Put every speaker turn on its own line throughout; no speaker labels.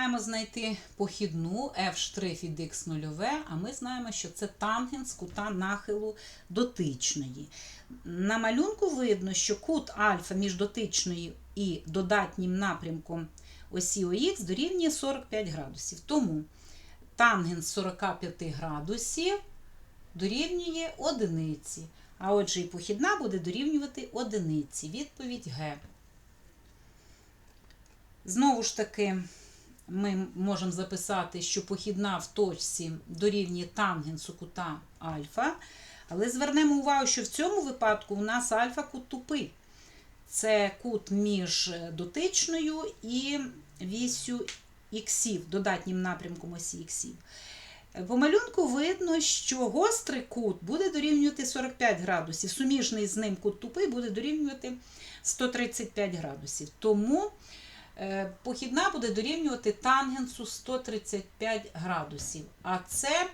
маємо знайти похідну f' від x нульове, а ми знаємо, що це тангенс кута нахилу дотичної. На малюнку видно, що кут альфа між дотичною і додатнім напрямком осі ОХ дорівнює 45 градусів. Тому тангенс 45 градусів дорівнює одиниці. А отже, і похідна буде дорівнювати одиниці. Відповідь Г. Знову ж таки, ми можемо записати, що похідна в точці дорівнює тангенсу кута альфа. Але звернемо увагу, що в цьому випадку у нас альфа кут тупий. Це кут між дотичною і вісю іксів, додатнім напрямком осі іксів. По малюнку видно, що гострий кут буде дорівнювати 45 градусів, суміжний з ним кут тупий буде дорівнювати 135 градусів. Тому е, похідна буде дорівнювати тангенсу 135 градусів. А це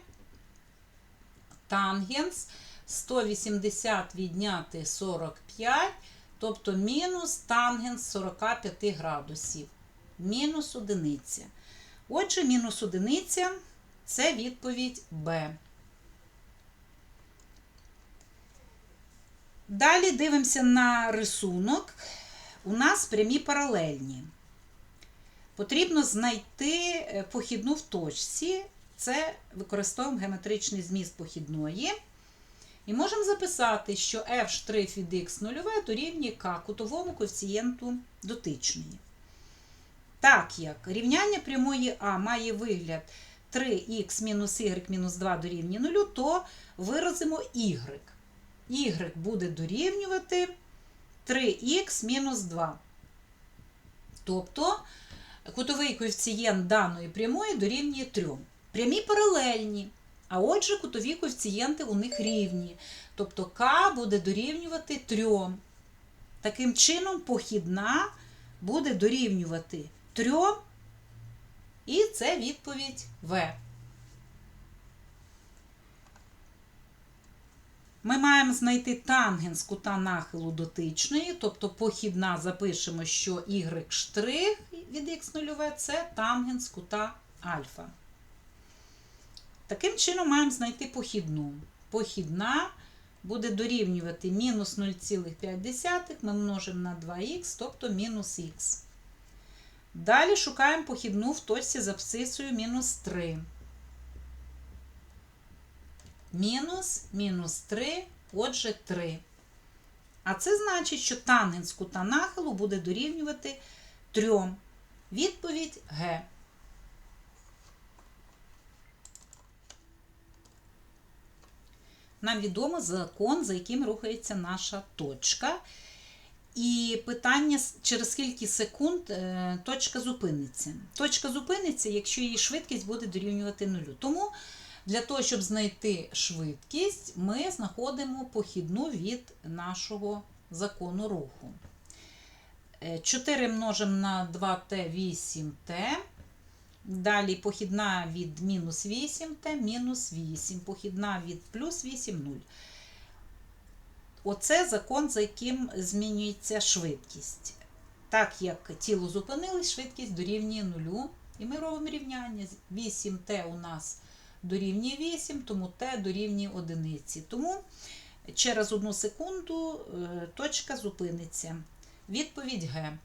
тангенс 180 відняти 45, тобто мінус тангенс 45 градусів. Мінус одиниця. Отже, мінус одиниця це відповідь Б. Далі дивимося на рисунок. У нас прямі паралельні. Потрібно знайти е, похідну в точці. Це використовуємо геометричний зміст похідної. І можемо записати, що f' від x нульове дорівнює k кутовому коефіцієнту дотичної. Так як рівняння прямої А має вигляд 3х мінус y мінус 2 дорівнює 0, то виразимо y. y буде дорівнювати 3х мінус 2. Тобто кутовий коефіцієнт даної прямої дорівнює 3. Прямі паралельні. А отже, кутові коефіцієнти у них рівні. Тобто К буде дорівнювати 3. Таким чином, похідна буде дорівнювати 3. І це відповідь В. Ми маємо знайти тангенс кута нахилу дотичної, тобто похідна запишемо, що y' від х0 це тангенс кута альфа. Таким чином маємо знайти похідну. Похідна буде дорівнювати мінус 0,5 ми множимо на 2х, тобто мінус х. Далі шукаємо похідну в точці з абсцисою мінус 3. Мінус, мінус 3, отже 3. А це значить, що тангенс кута нахилу буде дорівнювати 3. Відповідь Г. Нам відомо закон, за яким рухається наша точка. І питання, через скільки секунд е, точка зупиниться. Точка зупиниться, якщо її швидкість буде дорівнювати нулю. Тому для того, щоб знайти швидкість, ми знаходимо похідну від нашого закону руху. 4 множимо на 2t 8t. Далі похідна від мінус 8t, мінус 8, похідна від плюс 8 0. Оце закон, за яким змінюється швидкість. Так як тіло зупинилось, швидкість дорівнює 0. І ми робимо рівняння. 8t у нас дорівнює 8, тому t дорівнює 1. Тому через 1 секунду точка зупиниться. Відповідь Г.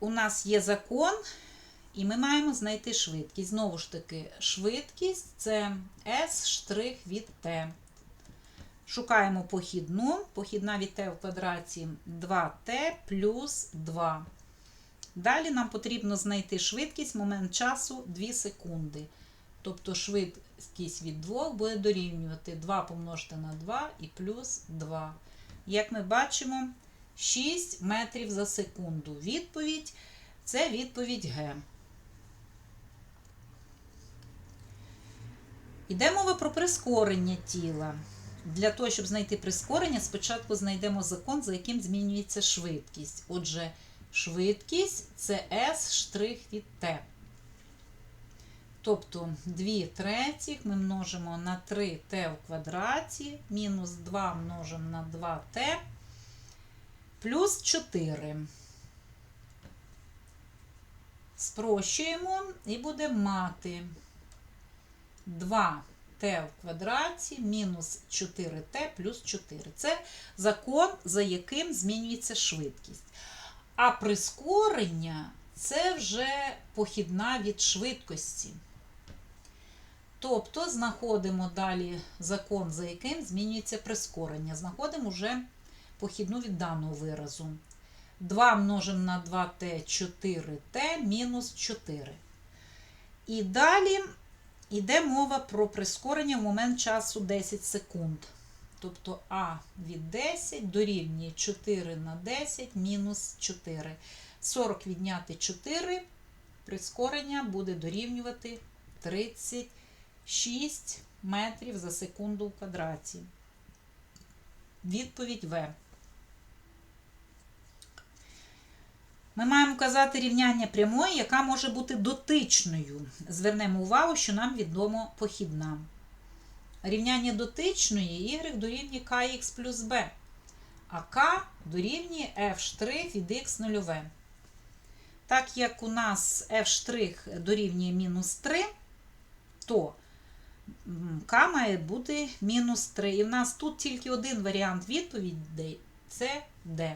У нас є закон, і ми маємо знайти швидкість. Знову ж таки, швидкість це S' від T. Шукаємо похідну. Похідна від t в квадраті 2t плюс 2. Далі нам потрібно знайти швидкість момент часу 2 секунди. Тобто швидкість від 2 буде дорівнювати 2 помножити на 2 і плюс 2. Як ми бачимо, 6 метрів за секунду. Відповідь це відповідь Г. Йде мова про прискорення тіла. Для того, щоб знайти прискорення, спочатку знайдемо закон, за яким змінюється швидкість. Отже, швидкість це S' від T. Тобто 2 третіх ми множимо на 3t в квадраті, мінус 2 множимо на 2t, плюс 4. Спрощуємо і будемо мати 2t в квадраті мінус 4t плюс 4. Це закон, за яким змінюється швидкість. А прискорення це вже похідна від швидкості. Тобто знаходимо далі закон, за яким змінюється прискорення. Знаходимо вже похідну від даного виразу. 2 множимо на 2t 4t мінус 4. І далі йде мова про прискорення в момент часу 10 секунд. Тобто А від 10 дорівнює 4 на 10 мінус 4. 40 відняти 4, прискорення буде дорівнювати 36 метрів за секунду в квадраті. Відповідь В. Ми маємо казати рівняння прямої, яка може бути дотичною. Звернемо увагу, що нам відомо похідна. Рівняння дотичної y дорівнює kx плюс b, а k дорівнює f' від x нульове. Так як у нас f' дорівнює мінус 3, то k має бути мінус 3. І в нас тут тільки один варіант відповідей це D.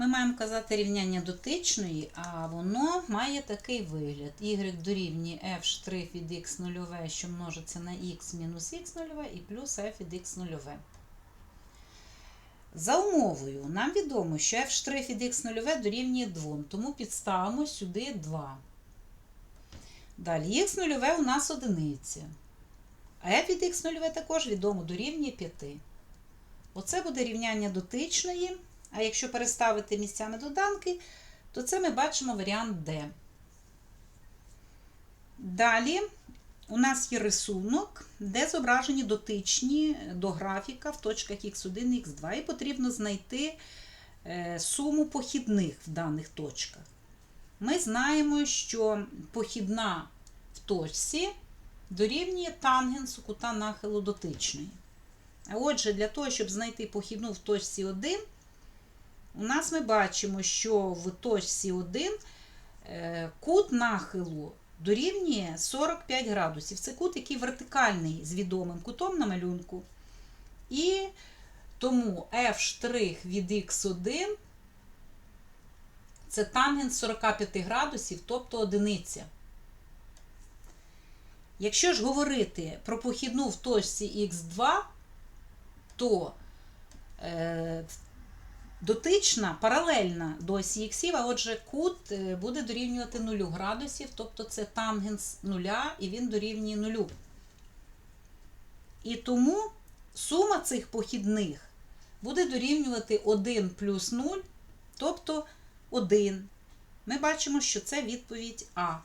Ми маємо казати рівняння дотичної, а воно має такий вигляд. y дорівнює f' від x нульове, що множиться на x мінус x нульове, і плюс f від x нульове. За умовою, нам відомо, що f' від x нульове дорівнює 2, тому підставимо сюди 2. Далі х нульове у нас одиниця. А f від x нульове також відомо дорівнює 5. Оце буде рівняння дотичної. А якщо переставити місцями доданки, то це ми бачимо варіант D. Далі у нас є рисунок, де зображені дотичні до графіка в точках Х1 і Х2, і потрібно знайти е, суму похідних в даних точках. Ми знаємо, що похідна в точці дорівнює тангенсу кута нахилу дотичної. А отже, для того, щоб знайти похідну в точці 1, у нас ми бачимо, що в точці 1 е, кут нахилу дорівнює 45 градусів. Це кут, який вертикальний з відомим кутом на малюнку. І тому f' від x1 це тангенс 45 градусів, тобто одиниця. Якщо ж говорити про похідну в точці х2, то е, дотична, паралельна до осі іксів, а отже, кут е, буде дорівнювати 0 градусів, тобто це тангенс нуля, і він дорівнює нулю. І тому сума цих похідних буде дорівнювати 1 плюс 0, тобто 1. Ми бачимо, що це відповідь А.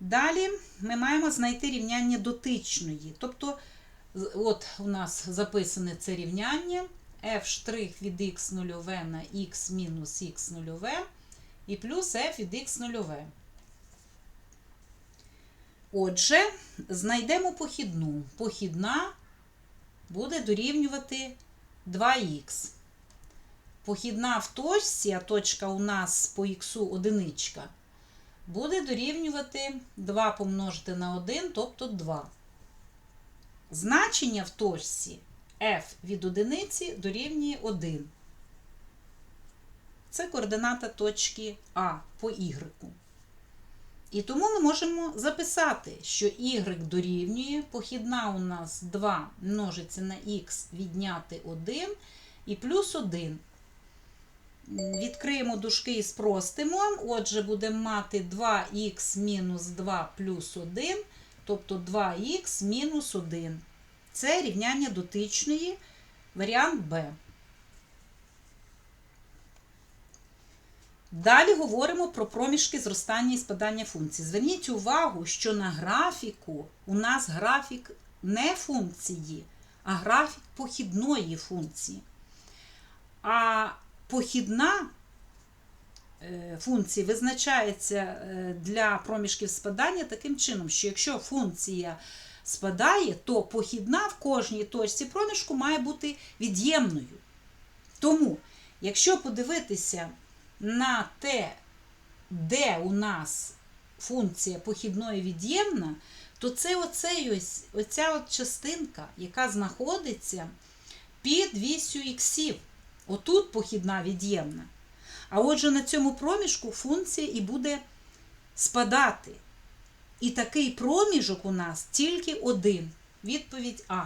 Далі ми маємо знайти рівняння дотичної. Тобто От у нас записане це рівняння f' від x нульове на x мінус x нульове і плюс f від x нульове. Отже, знайдемо похідну. Похідна буде дорівнювати 2х. Похідна в точці, а точка у нас по х одиничка, буде дорівнювати 2 помножити на 1, тобто 2. Значення в точці f від одиниці дорівнює 1. Це координата точки А по y. І тому ми можемо записати, що y дорівнює, похідна у нас 2 множиться на х відняти 1 і плюс 1. Відкриємо дужки і спростимо. Отже, будемо мати 2х мінус 2 плюс 1 тобто 2х мінус 1. Це рівняння дотичної, варіант Б. Далі говоримо про проміжки зростання і спадання функцій. Зверніть увагу, що на графіку у нас графік не функції, а графік похідної функції. А похідна функції визначається е, для проміжків спадання таким чином, що якщо функція спадає, то похідна в кожній точці проміжку має бути від'ємною. Тому, якщо подивитися на те, де у нас функція похідної від'ємна, то це оцей ось, оця от частинка, яка знаходиться під вісю іксів. Отут похідна від'ємна. А отже, на цьому проміжку функція і буде спадати. І такий проміжок у нас тільки один. Відповідь А.